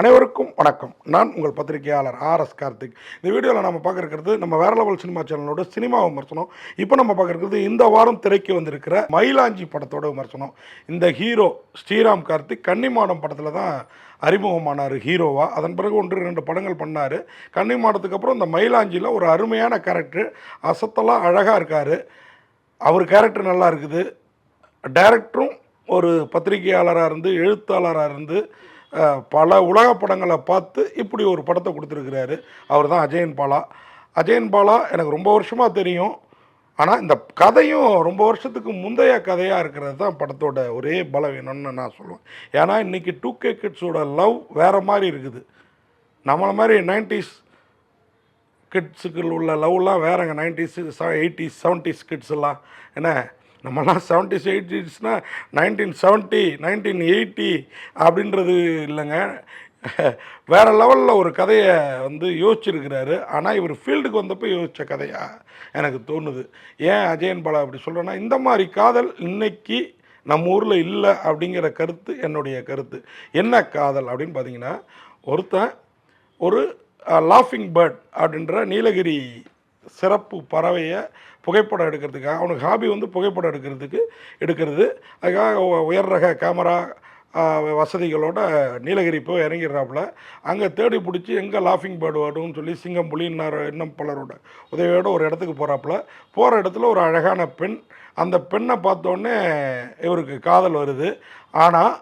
அனைவருக்கும் வணக்கம். நான் உங்கள் பத்திரிகையாளர் ஆர் எஸ் கார்த்திக். இந்த வீடியோவில் நம்ம பார்க்குறது நம்ம வேற லெவல் சினிமா சேனலோட சினிமா விமர்சனம். இப்போ நம்ம பார்க்குறது இந்த வாரம் திரைக்கு வந்திருக்கிற மயிலாஞ்சி படத்தோட விமர்சனம். இந்த ஹீரோ ஸ்ரீராம் கார்த்திக் கன்னிமாடம் படத்தில் தான் அறிமுகமானார் ஹீரோவாக அதன் பிறகு ஒன்று ரெண்டு படங்கள் பண்ணார். கன்னிமாடத்துக்கு அப்புறம் இந்த மயிலாஞ்சியில் ஒரு அருமையான கேரக்டர் அசத்தலாக அழகாக இருக்கார். அவர் கேரக்டர் நல்லா இருக்குது. டேரக்டரும் ஒரு பத்திரிகையாளராக இருந்து எழுத்தாளராக இருந்து பல உலக படங்களை பார்த்து இப்படி ஒரு படத்தை கொடுத்துருக்கிறாரு. அவர் தான் அஜயன் பாலா. அஜயன் பாலா எனக்கு ரொம்ப வருஷமாக தெரியும். ஆனால் இந்த கதையும் ரொம்ப வருஷத்துக்கு முந்தைய கதையாக இருக்கிறது தான் படத்தோட ஒரே பலவீனம்னு நான் சொல்லுவேன். ஏன்னா இன்றைக்கி டூ கே கிட்ஸோட லவ் வேறு மாதிரி இருக்குது. நம்மளை மாதிரி நைன்டிஸ் கிட்ஸுக்கு உள்ள லவ்லாம் வேறங்க. நைன்டிஸு எயிட்டிஸ் செவன்டிஸ் கிட்ஸ் எல்லாம் என்ன? நம்மலாம் செவன்டிஸ் எயிட்டிஸ்னால் நைன்டீன் செவன்ட்டி நைன்டீன் எயிட்டி அப்படின்றது இல்லைங்க. வேறு லெவலில் ஒரு கதையை வந்து யோசிச்சிருக்கிறாரு. ஆனால் இவர் ஃபீல்டுக்கு வந்தப்போ யோசித்த கதையாக எனக்கு தோணுது. ஏன் அஜயன் பாலா அப்படி சொல்கிறேன்னா இந்த மாதிரி காதல் இன்னைக்கு நம்ம ஊரில் இல்லை அப்படிங்கிற கருத்து என்னுடைய கருத்து. என்ன காதல் அப்படின்னு பார்த்தீங்கன்னா ஒருத்தன் ஒரு லாஃபிங் பேர்ட் அப்படின்ற நீலகிரி சிறப்பு பறவையை புகைப்படம் எடுக்கிறதுக்காக அவனுக்கு ஹாபி வந்து புகைப்படம் எடுக்கிறதுக்கு எடுக்கிறது. அதுக்காக உயர் ரக கேமரா வசதிகளோட நீலகிரி போய் இறங்கிடுறாப்புல. அங்கே தேடி பிடிச்சி எங்கே லாஃபிங் பேர்டு வரும்னு சொல்லி சிங்கம் புலின்னார் இன்னும் பலரோட உதவியோட ஒரு இடத்துக்கு போகிறாப்புல போகிற இடத்துல ஒரு அழகான பெண் அந்த பெண்ணை பார்த்தோன்னே இவருக்கு காதல் வருது. ஆனால்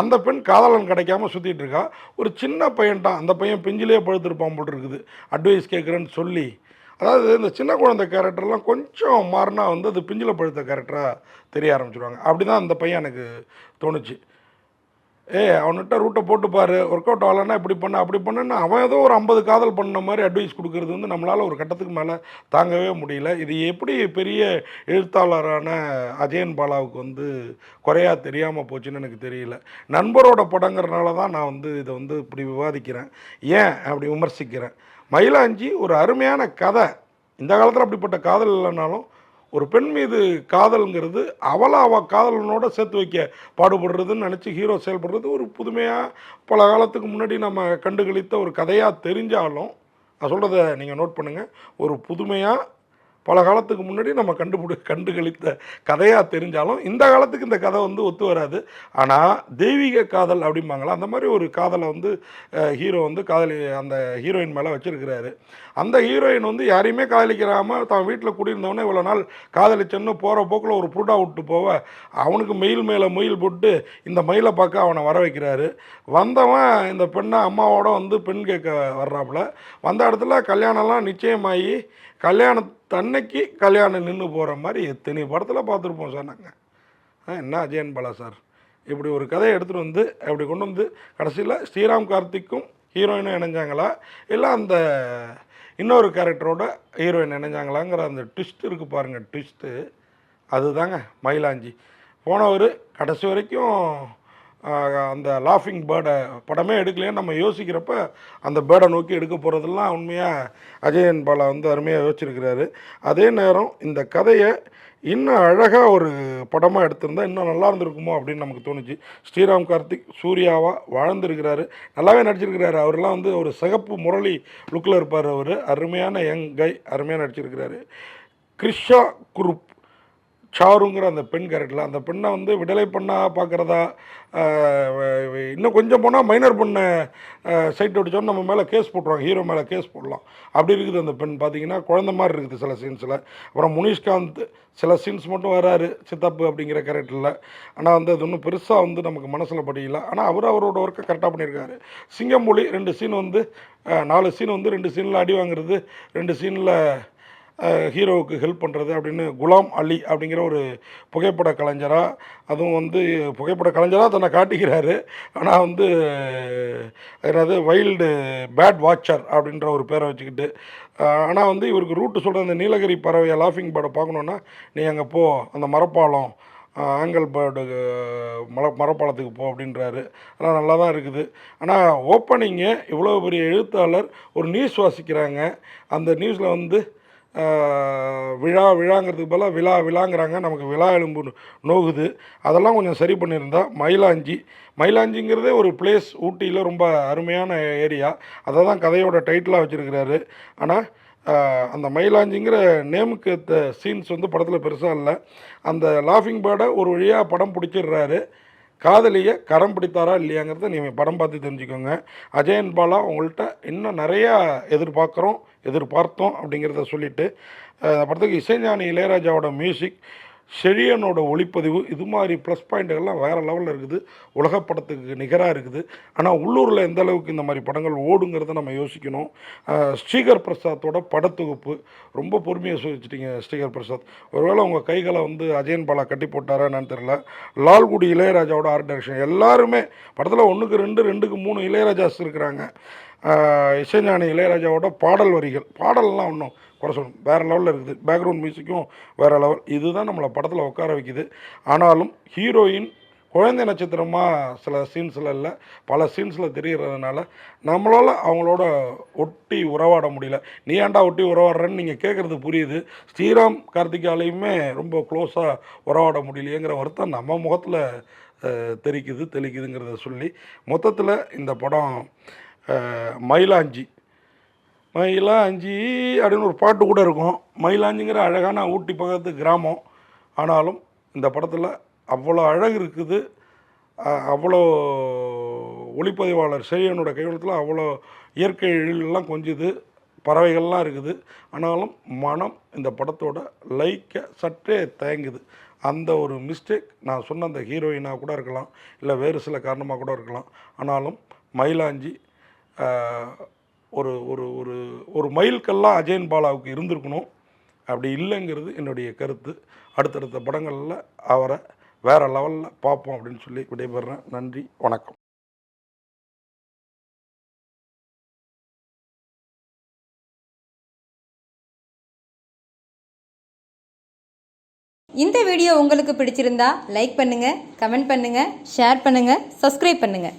அந்த பெண் காதலன் கிடைக்காம சுற்றிட்டு இருக்கா. ஒரு சின்ன பையன்ட்டான் அந்த பையன் பிஞ்சிலே பழுத்திருப்பான் போட்டுருக்குது. அட்வைஸ் கேட்குறேன்னு சொல்லி. அதாவது இந்த சின்ன குழந்தை கேரக்டர்லாம் கொஞ்சம் மாறினா வந்து அது பிஞ்சில் பழுத்த கேரக்டராக தெரிய ஆரம்பிச்சிருவாங்க. அப்படி தான் அந்த பையன் எனக்கு தோணுச்சு. ஏ அவன்கிட்ட ரூட்டை போட்டு பாரு. ஒர்க் அவுட் ஆகலைன்னா இப்படி பண்ண அப்படி பண்ணுன்னு அவன் ஏதோ ஒரு ஐம்பது காதல் பண்ண மாதிரி அட்வைஸ் கொடுக்கறது வந்து நம்மளால் ஒரு கட்டத்துக்கு மேலே தாங்கவே முடியல. இது எப்படி பெரிய எழுத்தாளரான அஜயன் பாலாவுக்கு வந்து குறையா தெரியாமல் போச்சுன்னு எனக்கு தெரியல. நண்பரோட படங்கிறனால தான் நான் வந்து இதை வந்து இப்படி விவாதிக்கிறேன். ஏன் அப்படி விமர்சிக்கிறேன்? மயிலாஞ்சி ஒரு அருமையான கதை. இந்த காலத்தில் அப்படிப்பட்ட காதல் இல்லைனாலும் ஒரு பெண் மீது காதல்ங்கிறது அவளை அவ காதலனோட சேர்த்து வைக்க பாடுபடுறதுன்னு நினச்சி ஹீரோ செயல்படுறது ஒரு புதுமையாக பல காலத்துக்கு முன்னாடி நம்ம கண்டுகளித்த ஒரு கதையாக தெரிஞ்சாலும் நான் சொல்கிறத நீங்கள் நோட் பண்ணுங்கள் ஒரு புதுமையாக பல காலத்துக்கு முன்னாடி நம்ம கண்டுபிடி கண்டுகளித்த கதையாக தெரிஞ்சாலும் இந்த காலத்துக்கு இந்த கதை வந்து ஒத்து வராது. ஆனால் தெய்வீக காதல் அப்படிம்பாங்களா? அந்த மாதிரி ஒரு காதலை வந்து ஹீரோ வந்து காதலி அந்த ஹீரோயின் மேலே வச்சுருக்கிறாரு. அந்த ஹீரோயின் வந்து யாரையுமே காதலிக்கிறாமல் தான் வீட்டில் குடியிருந்தவனே இவ்வளோ நாள் காதலிச்சன்னு போகிற போக்கில் ஒரு புருடா விட்டு போவ அவனுக்கு மயில் மேலே மயில் போட்டு இந்த மயிலை பார்க்க அவனை வர வைக்கிறாரு. வந்தவன் இந்த பெண்ணை அம்மாவோட வந்து பெண் கேட்க வர்றாப்புல. வந்த இடத்துல கல்யாணம்லாம் நிச்சயமாகி தன்னைக்கு கல்யாணம் நின்று போகிற மாதிரி எத்தனை படத்தில் பார்த்துருப்போம் சார் நாங்கள் ஆ, என்ன அஜயன் பாலா சார்? இப்படி ஒரு கதையை எடுத்துகிட்டு வந்து அப்படி கொண்டு வந்து கடைசியில் ஸ்ரீராம் கார்த்திக்கும் ஹீரோயினும் இணைஞ்சாங்களா? இல்லை அந்த இன்னொரு கேரக்டரோட ஹீரோயின் இணைஞ்சாங்களாங்கிற அந்த ட்விஸ்ட் இருக்குது பாருங்கள் ட்விஸ்ட்டு அதுதாங்க மயிலாஞ்சி. போனவர் கடைசி வரைக்கும் அந்த லாஃபிங் பேர்டை படமே எடுக்கலையே நம்ம யோசிக்கிறப்ப அந்த பேர்டை நோக்கி எடுக்க போகிறதெல்லாம் உண்மையாக அஜயன் பாலா வந்து அருமையாக யோசிச்சிருக்கிறாரு. அதே நேரம் இந்த கதையை இன்னும் அழகாக ஒரு படமாக எடுத்திருந்தா இன்னும் நல்லா இருந்திருக்குமோ அப்படின்னு நமக்கு தோணுச்சு. ஸ்ரீராம் கார்த்திக் சூர்யாவாக வாழ்ந்திருக்கிறாரு. நல்லாவே நடிச்சிருக்கிறாரு. அவர்லாம் வந்து ஒரு சிகப்பு முரளி லுக்கில் இருப்பார் அவர். அருமையான யங் கை அருமையாக நடிச்சிருக்கிறாரு. கிருஷா குரூப் சாருங்கிற அந்த பெண் கேரக்டரில் அந்த பெண்ணை வந்து விடலை பண்ணா பார்க்குறதா இன்னும் கொஞ்சம் போனால் மைனர் பொண்ணை சைட் அடிச்சோன்னு நம்ம மேலே கேஸ் போட்டுருவாங்க ஹீரோ மேலே கேஸ் போடலாம். அப்படி இருக்குது அந்த பெண். பார்த்தீங்கன்னா குழந்த மாதிரி இருக்குது சில சீன்ஸில் அப்புறம் முனிஷ்காந்த் சில சீன்ஸ் மட்டும் வராரு சித்தப்பு அப்படிங்கிற கேரக்டரில் ஆனால் வந்து அது ஒன்றும் பெருசாக வந்து நமக்கு மனசில் படியல ஆனால் அவர் அவரோட ஒர்க்கை கரெக்டாக பண்ணியிருக்காரு. சிங்கமொழி ரெண்டு சீன் வந்து நாலு சீன் வந்து ரெண்டு சீனில் அடி வாங்குறது ரெண்டு சீனில் ஹீரோவுக்கு ஹெல்ப் பண்ணுறது அப்படின்னு குலாம் அலி அப்படிங்கிற ஒரு புகைப்பட கலைஞராக அதுவும் வந்து புகைப்பட கலைஞராக தன்னை காட்டிக்கிறாரு ஆனால் வந்து அதாவது வைல்டு பேட் வாட்சர் அப்படின்ற ஒரு பேரை வச்சுக்கிட்டு ஆனால் வந்து இவருக்கு ரூட்டு சொல்கிற அந்த நீலகிரி பறவையை லாஃபிங் பேர்டை பார்க்கணுன்னா நீ அங்கே போ அந்த மரப்பாலம் ஆங்கிள் பேர்டு மர மரப்பாலத்துக்கு போ அப்படின்றாரு. ஆனால் நல்லா தான் இருக்குது. ஆனால் ஓப்பனிங்கு இவ்வளோ பெரிய எழுத்தாளர் ஒரு நியூஸ் வாசிக்கிறாங்க. அந்த நியூஸில் வந்து விழா விழாங்கிறதுக்கு பதிலாக விழா விழாங்கிறாங்க. நமக்கு விழா எலும்பு நோகுது. அதெல்லாம் கொஞ்சம் சரி பண்ணியிருந்தா மயிலாஞ்சி. மயிலாஞ்சிங்கிறதே ஒரு பிளேஸ் ஊட்டியில் ரொம்ப அருமையான ஏரியா அதை தான் கதையோட டைட்டிலாக வச்சுருக்கிறாரு. ஆனால் அந்த மயிலாஞ்சிங்கிற நேமுக்கு சீன்ஸ் வந்து படத்தில் பெருசாக இல்லை. அந்த லாஃபிங் பேர்டை ஒரு வழியாக படம் பிடிச்சிடுறாரு. காதலியை கரம் பிடித்தாரா இல்லையாங்கிறத நீங்கள் படம் பார்த்து தெரிஞ்சுக்கோங்க. அஜயன் பாலா உங்கள்கிட்ட இன்னும் நிறையா எதிர்பார்க்குறோம் எதிர்பார்த்தோம் அப்படிங்கிறத சொல்லிவிட்டு படத்துக்கு இசைஞானி இளையராஜாவோட மியூசிக் செழியனோட ஒளிப்பதிவு இது மாதிரி ப்ளஸ் பாயிண்ட்டுகள்லாம் வேறு லெவலில் இருக்குது. உலக படத்துக்கு நிகராக இருக்குது. ஆனால் உள்ளூரில் எந்த அளவுக்கு இந்த மாதிரி படங்கள் ஓடுங்கிறத நம்ம யோசிக்கணும். ஸ்ரீகர் பிரசாத்தோட படத்தொகுப்பு. ரொம்ப பொறுமையாக சொல்லிச்சிட்டிங்க ஸ்ரீகர் பிரசாத். ஒருவேளை உங்கள் கைகளை வந்து அஜயன் பாலா கட்டி போட்டாரா என்னன்னு தெரில லால்குடி இளையராஜாவோட ஆர்ட் டைரக்ஷன் எல்லாருமே படத்தில் ஒன்றுக்கு ரெண்டு ரெண்டுக்கு மூணு இளையராஜாஸ் இருக்கிறாங்க. இசைஞானி இளையராஜாவோட பாடல் வரிகள். பாடல்லாம் ஒன்றும் குறை சொல்லணும். வேறு லெவலில் இருக்குது. பேக்ரவுண்ட் மியூசிக்கும் வேறு லெவல். இதுதான் நம்மளை படத்தில் உட்கார வைக்குது. ஆனாலும் ஹீரோயின் குழந்தை நட்சத்திரமாக சில சீன்ஸில் இல்லை பல சீன்ஸில் தெரிகிறதுனால நம்மளால் அவங்களோட ஒட்டி உறவாட முடியல. நீ ஏன்டா ஒட்டி உறவாடுறேன்னு நீங்கள் கேட்குறது புரியுது. ஸ்ரீராம் கார்த்திகாலையுமே ரொம்ப க்ளோஸாக உறவாட முடியலையேங்கிற வருத்தம் நம்ம முகத்தில் தெரிக்குது தெளிக்குதுங்கிறத சொல்லி மொத்தத்தில் இந்த படம் மயிலாஞ்சி. மயிலாஞ்சி அப்படின்னு ஒரு பாட்டு கூட இருக்கும். மயிலாஞ்சிங்கிற அழகான ஊட்டி பக்கத்து கிராமம். ஆனாலும் இந்த படத்தில் அவ்வளோ அழகு இருக்குது. அவ்வளோ ஒளிப்பதிவாளர் செழியனோட கைவளத்தில் அவ்வளோ இயற்கை எழிலெல்லாம் கொஞ்சுது. பறவைகள்லாம் இருக்குது. ஆனாலும் மனம் இந்த படத்தோட லைக்க சற்றே தயங்குது. அந்த ஒரு மிஸ்டேக் நான் சொன்ன அந்த ஹீரோயினாக கூட இருக்கலாம். இல்லை வேறு சில காரணமாக கூட இருக்கலாம். ஆனாலும் மயிலாஞ்சி ஒரு ஒரு ஒரு ஒரு மைல்கல்லாம் அஜயன் பாலாவுக்கு இருந்திருக்கணும். அப்படி இல்லைங்கிறது என்னுடைய கருத்து. அடுத்தடுத்த படங்களில் அவரை வேறு லெவலில் பார்ப்போம் அப்படின்னு சொல்லி விடைபெறுறேன். நன்றி வணக்கம். இந்த வீடியோ உங்களுக்கு பிடிச்சிருந்தா லைக் பண்ணுங்கள் கமெண்ட் பண்ணுங்கள் ஷேர் பண்ணுங்கள் சப்ஸ்கிரைப் பண்ணுங்கள்